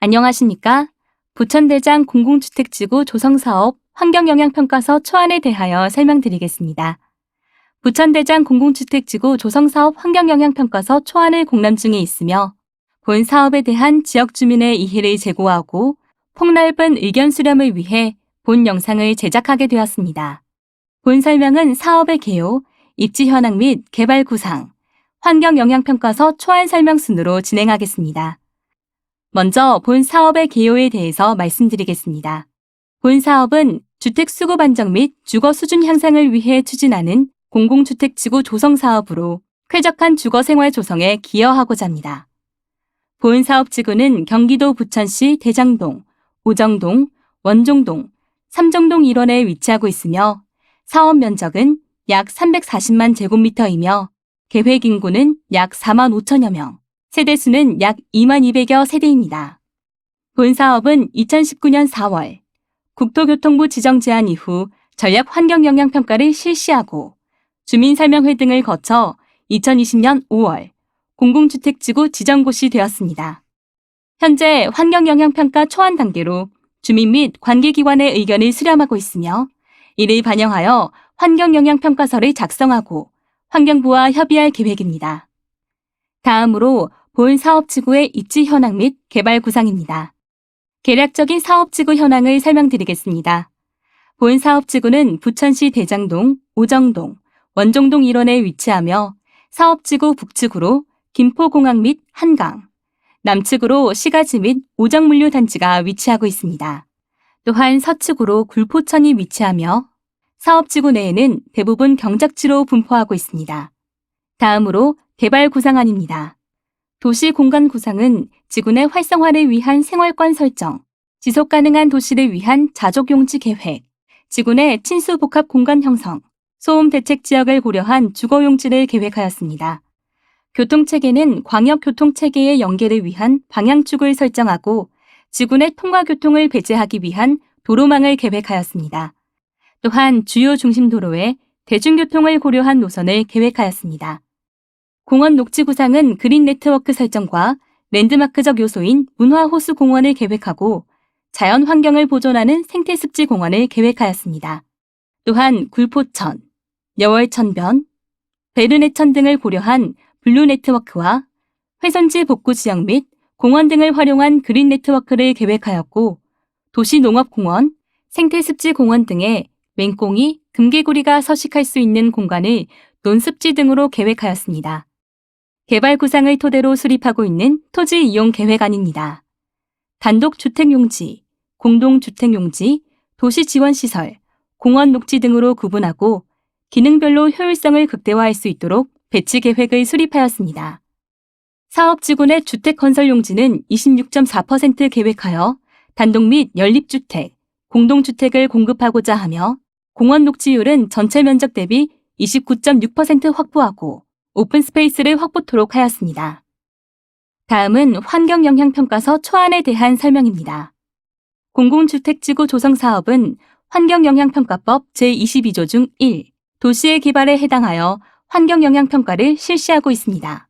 안녕하십니까? 부천대장 공공주택지구 조성사업 환경영향평가서 초안에 대하여 설명드리겠습니다. 부천대장 공공주택지구 조성사업 환경영향평가서 초안을 공람 중에 있으며 본 사업에 대한 지역 주민의 이해를 제고하고 폭넓은 의견 수렴을 위해 본 영상을 제작하게 되었습니다. 본 설명은 사업의 개요, 입지 현황 및 개발 구상, 환경영향평가서 초안 설명 순으로 진행하겠습니다. 먼저 본 사업의 개요에 대해서 말씀드리겠습니다. 본 사업은 주택 수급 안정 및 주거 수준 향상을 위해 추진하는 공공주택 지구 조성 사업으로 쾌적한 주거 생활 조성에 기여하고자 합니다. 본 사업 지구는 경기도 부천시 대장동, 오정동, 원종동, 삼정동 일원에 위치하고 있으며 사업 면적은 약 340만 제곱미터이며 계획 인구는 약 4만 5천여 명, 세대 수는 약 2만 200여 세대입니다. 본 사업은 2019년 4월 국토교통부 지정 제안 이후 전략 환경 영향 평가를 실시하고 주민 설명회 등을 거쳐 2020년 5월 공공주택지구 지정고시 되었습니다. 현재 환경 영향 평가 초안 단계로 주민 및 관계기관의 의견을 수렴하고 있으며 이를 반영하여 환경 영향 평가서를 작성하고 환경부와 협의할 계획입니다. 다음으로 본 사업지구의 입지 현황 및 개발 구상입니다. 계략적인 사업지구 현황을 설명드리겠습니다. 본 사업지구는 부천시 대장동, 오정동, 원종동 일원에 위치하며 사업지구 북측으로 김포공항 및 한강, 남측으로 시가지 및 오정물류단지가 위치하고 있습니다. 또한 서측으로 굴포천이 위치하며 사업지구 내에는 대부분 경작지로 분포하고 있습니다. 다음으로 개발 구상안입니다. 도시 공간 구상은 지구 내 활성화를 위한 생활권 설정, 지속 가능한 도시를 위한 자족 용지 계획, 지구 내 친수 복합 공간 형성, 소음 대책 지역을 고려한 주거 용지를 계획하였습니다. 교통체계는 광역교통체계의 연계를 위한 방향축을 설정하고 지구 내 통과교통을 배제하기 위한 도로망을 계획하였습니다. 또한 주요 중심도로에 대중교통을 고려한 노선을 계획하였습니다. 공원 녹지 구상은 그린 네트워크 설정과 랜드마크적 요소인 문화 호수 공원을 계획하고 자연 환경을 보존하는 생태 습지 공원을 계획하였습니다. 또한 굴포천, 여월천변, 베르네천 등을 고려한 블루 네트워크와 회선지 복구 지역 및 공원 등을 활용한 그린 네트워크를 계획하였고 도시농업공원, 생태습지 공원 등의 맹꽁이, 금개구리가 서식할 수 있는 공간을 논습지 등으로 계획하였습니다. 개발 구상을 토대로 수립하고 있는 토지 이용 계획안입니다. 단독 주택 용지, 공동 주택 용지, 도시 지원 시설, 공원 녹지 등으로 구분하고 기능별로 효율성을 극대화할 수 있도록 배치 계획을 수립하였습니다. 사업 지구 내 주택 건설 용지는 26.4% 계획하여 단독 및 연립주택, 공동주택을 공급하고자 하며 공원 녹지율은 전체 면적 대비 29.6% 확보하고 오픈 스페이스를 확보토록 하였습니다. 다음은 환경영향평가서 초안에 대한 설명입니다. 공공주택지구 조성사업은 환경영향평가법 제22조 중 1, 도시의 개발에 해당하여 환경영향평가를 실시하고 있습니다.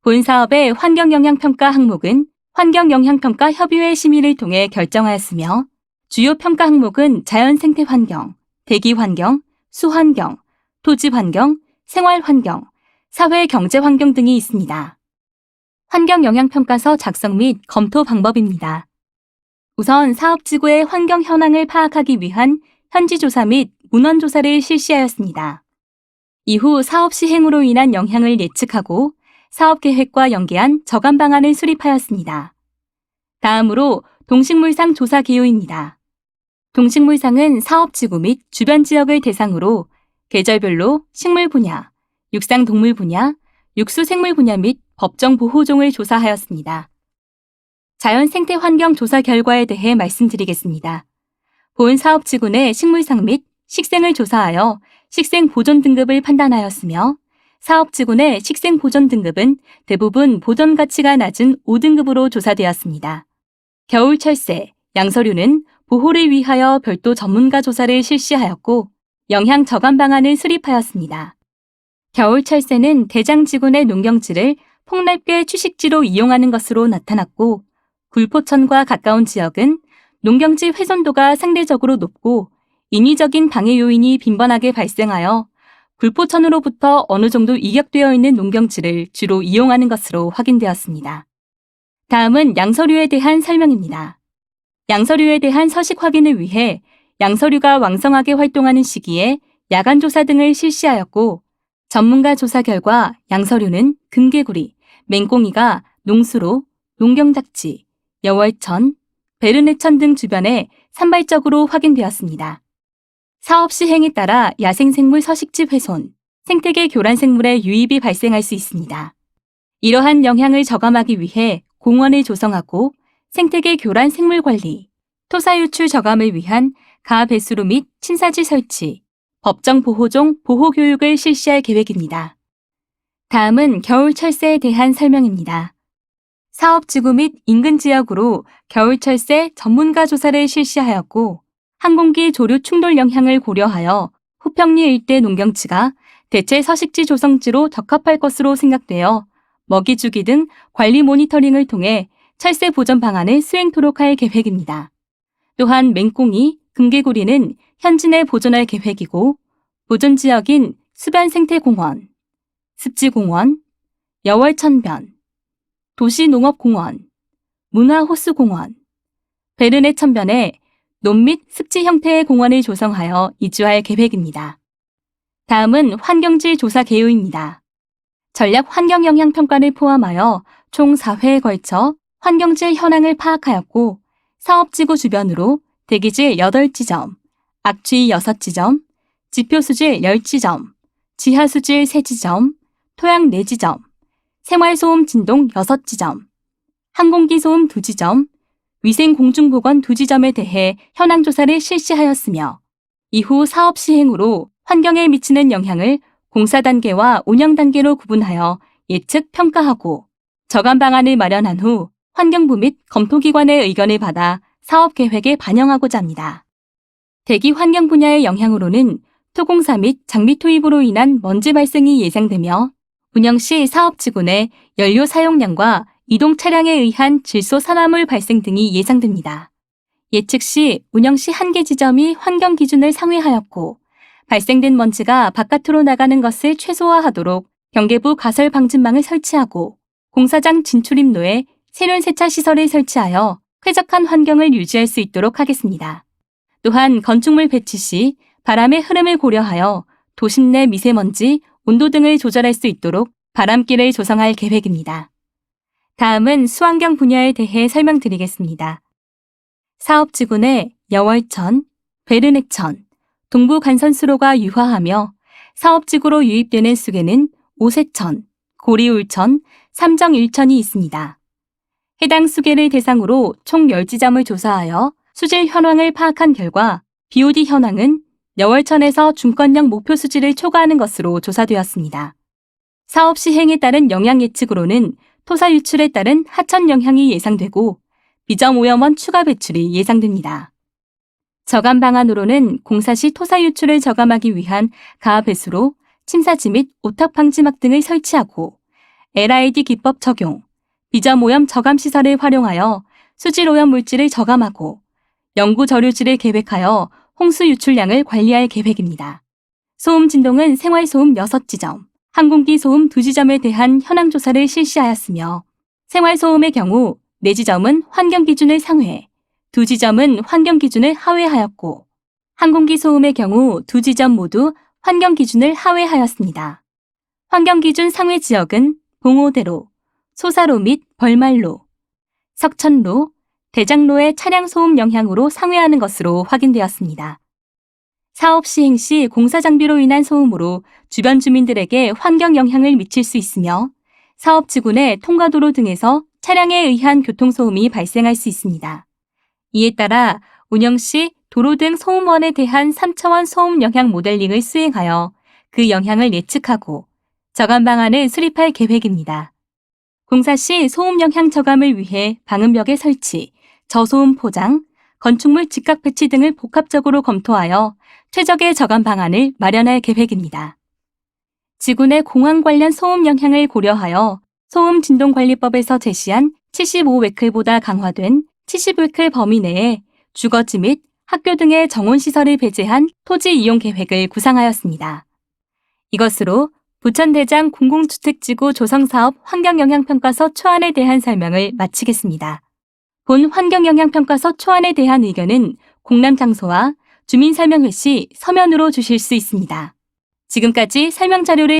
본 사업의 환경영향평가 항목은 환경영향평가 협의회 심의를 통해 결정하였으며 주요 평가 항목은 자연생태환경, 대기환경, 수환경, 토지환경, 생활환경, 사회 경제 환경 등이 있습니다. 환경 영향평가서 작성 및 검토 방법입니다. 우선 사업지구의 환경 현황을 파악하기 위한 현지조사 및 문헌조사를 실시하였습니다. 이후 사업 시행으로 인한 영향을 예측하고 사업 계획과 연계한 저감 방안을 수립하였습니다. 다음으로 동식물상 조사 기호입니다. 동식물상은 사업 지구 및 주변 지역을 대상으로 계절별로 식물 분야, 육상 동물 분야, 육수 생물 분야 및 법정 보호종을 조사하였습니다. 자연 생태 환경 조사 결과에 대해 말씀드리겠습니다. 본 사업 지구 내 식물상 및 식생을 조사하여 식생 보존 등급을 판단하였으며 사업 지구 내 식생 보존 등급은 대부분 보존 가치가 낮은 5등급으로 조사되었습니다. 겨울 철새, 양서류는 보호를 위하여 별도 전문가 조사를 실시하였고 영향 저감 방안을 수립하였습니다. 겨울 철새는 대장지구 내 농경지를 폭넓게 취식지로 이용하는 것으로 나타났고 굴포천과 가까운 지역은 농경지 훼손도가 상대적으로 높고 인위적인 방해 요인이 빈번하게 발생하여 굴포천으로부터 어느 정도 이격되어 있는 농경지를 주로 이용하는 것으로 확인되었습니다. 다음은 양서류에 대한 설명입니다. 양서류에 대한 서식 확인을 위해 양서류가 왕성하게 활동하는 시기에 야간 조사 등을 실시하였고 전문가 조사 결과 양서류는 금개구리, 맹꽁이가 농수로, 농경작지, 여월천, 베르네천 등 주변에 산발적으로 확인되었습니다. 사업 시행에 따라 야생생물 서식지 훼손, 생태계 교란 생물의 유입이 발생할 수 있습니다. 이러한 영향을 저감하기 위해 공원을 조성하고 생태계 교란 생물 관리, 토사 유출 저감을 위한 가 배수로 및 친사지 설치, 법정 보호종 보호 교육을 실시할 계획입니다. 다음은 겨울 철새에 대한 설명입니다. 사업지구 및 인근 지역으로 겨울 철새 전문가 조사를 실시하였고 항공기 조류 충돌 영향을 고려하여 후평리 일대 농경지가 대체 서식지 조성지로 적합할 것으로 생각되어 먹이 주기 등 관리 모니터링을 통해 철새 보전 방안을 수행토록 할 계획입니다. 또한 맹꽁이, 금개구리는 현진에 보존할 계획이고 보존 지역인 수변생태공원, 습지공원, 여월천변, 도시농업공원, 문화호수공원, 베르네 천변에 논 및 습지 형태의 공원을 조성하여 이주할 계획입니다. 다음은 환경질 조사 개요입니다. 전략 환경 영향 평가를 포함하여 총 4회에 걸쳐 환경질 현황을 파악하였고 사업지구 주변으로 대기질 8지점, 악취 6지점, 지표수질 10지점, 지하수질 3지점, 토양 4지점, 생활소음 진동 6지점, 항공기 소음 2지점, 위생공중보건 2지점에 대해 현황조사를 실시하였으며 이후 사업 시행으로 환경에 미치는 영향을 공사 단계와 운영 단계로 구분하여 예측 평가하고 저감 방안을 마련한 후 환경부 및 검토기관의 의견을 받아 사업 계획에 반영하고자 합니다. 대기 환경 분야의 영향으로는 토공사 및 장비 투입으로 인한 먼지 발생이 예상되며 운영 시 사업 지구 내 연료 사용량과 이동 차량에 의한 질소 산화물 발생 등이 예상됩니다. 예측 시 운영 시 한계 지점이 환경 기준을 상회하였고 발생된 먼지가 바깥으로 나가는 것을 최소화하도록 경계부 가설 방진망을 설치하고 공사장 진출입로에 세륜 세차 시설을 설치하여 쾌적한 환경을 유지할 수 있도록 하겠습니다. 또한 건축물 배치 시 바람의 흐름을 고려하여 도심 내 미세먼지, 온도 등을 조절할 수 있도록 바람길을 조성할 계획입니다. 다음은 수환경 분야에 대해 설명드리겠습니다. 사업지구 내 여월천, 베르넥천, 동부간선수로가 유화하며 사업지구로 유입되는 쑥에는 오세천, 고리울천, 삼정일천이 있습니다. 해당 수계를 대상으로 총 10지점을 조사하여 수질 현황을 파악한 결과 BOD 현황은 여월천에서 중건령 목표 수질을 초과하는 것으로 조사되었습니다. 사업 시행에 따른 영향 예측으로는 토사 유출에 따른 하천 영향이 예상되고 비점 오염원 추가 배출이 예상됩니다. 저감 방안으로는 공사 시 토사 유출을 저감하기 위한 가하 배수로 침사지 및 오탁 방지막 등을 설치하고 LID 기법 적용, 비점 오염 저감 시설을 활용하여 수질 오염 물질을 저감하고 연구 저류지를 계획하여 홍수 유출량을 관리할 계획입니다. 소음 진동은 생활소음 6지점, 항공기 소음 2지점에 대한 현황 조사를 실시하였으며 생활소음의 경우 4지점은 환경 기준을 상회, 2지점은 환경 기준을 하회하였고 항공기 소음의 경우 2지점 모두 환경 기준을 하회하였습니다. 환경 기준 상회 지역은 봉오대로, 소사로 및 벌말로, 석천로, 대장로의 차량 소음 영향으로 상회하는 것으로 확인되었습니다. 사업 시행 시 공사 장비로 인한 소음으로 주변 주민들에게 환경 영향을 미칠 수 있으며 사업 지구 내 통과도로 등에서 차량에 의한 교통소음이 발생할 수 있습니다. 이에 따라 운영 시 도로 등 소음원에 대한 3차원 소음 영향 모델링을 수행하여 그 영향을 예측하고 저감 방안을 수립할 계획입니다. 공사 시 소음 영향 저감을 위해 방음벽의 설치, 저소음 포장, 건축물 직각 배치 등을 복합적으로 검토하여 최적의 저감 방안을 마련할 계획입니다. 지구 내 공항 관련 소음 영향을 고려하여 소음 진동 관리법에서 제시한 75웨클보다 강화된 70웨클 범위 내에 주거지 및 학교 등의 정원시설을 배제한 토지 이용 계획을 구상하였습니다. 이것으로 부천대장 공공주택지구 조성사업 환경영향평가서 초안에 대한 설명을 마치겠습니다. 본 환경영향평가서 초안에 대한 의견은 공람장소와 주민설명회 시 서면으로 주실 수 있습니다. 지금까지 설명 자료를